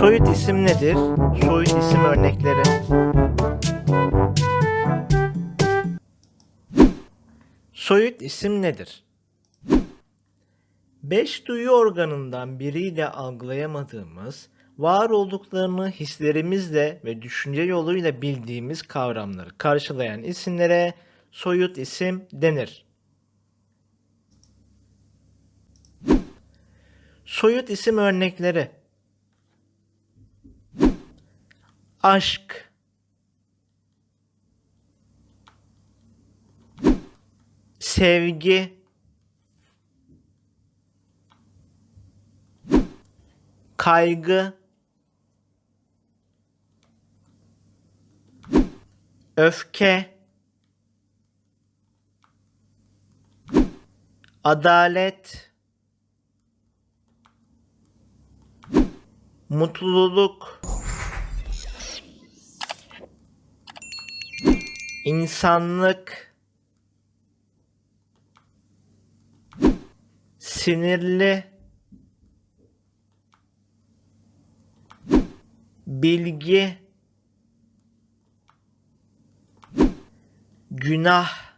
Soyut isim nedir? Soyut isim örnekleri. Soyut isim nedir? Beş duyu organından biriyle algılayamadığımız, var olduklarını hislerimizle ve düşünce yoluyla bildiğimiz kavramları karşılayan isimlere soyut isim denir. Soyut isim örnekleri Aşk. Sevgi. Kaygı. Öfke. Adalet. Mutluluk insanlık sinirli bilgi günah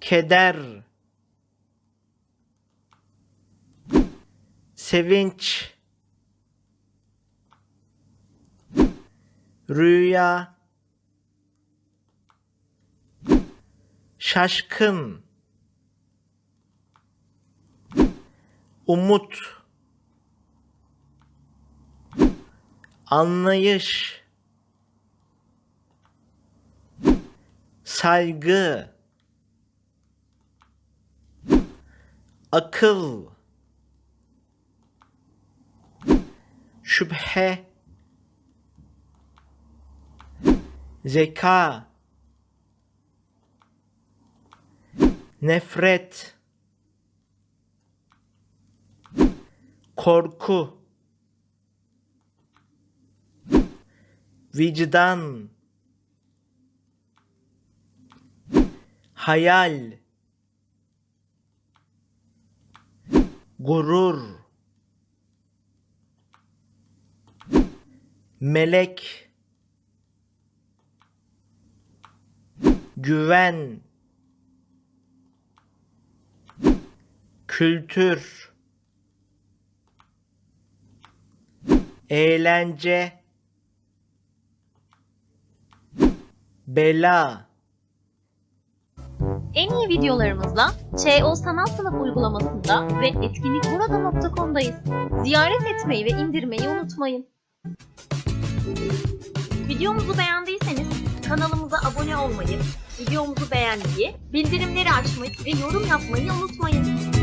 keder sevinç rüya. Şaşkın. Umut. Anlayış. Saygı. Akıl. Şüphe zeka. Nefret. Korku. Vicdan. Hayal. Gurur. Melek güven kültür eğlence bela En iyi videolarımızla ÇO Sanat Sınıf uygulamasında ve etkinlikburada.com'dayız. Ziyaret etmeyi ve indirmeyi unutmayın. Videomuzu beğendiyseniz kanalımıza abone olmayı, videomuzu beğenmeyi, bildirimleri açmayı ve yorum yapmayı unutmayın.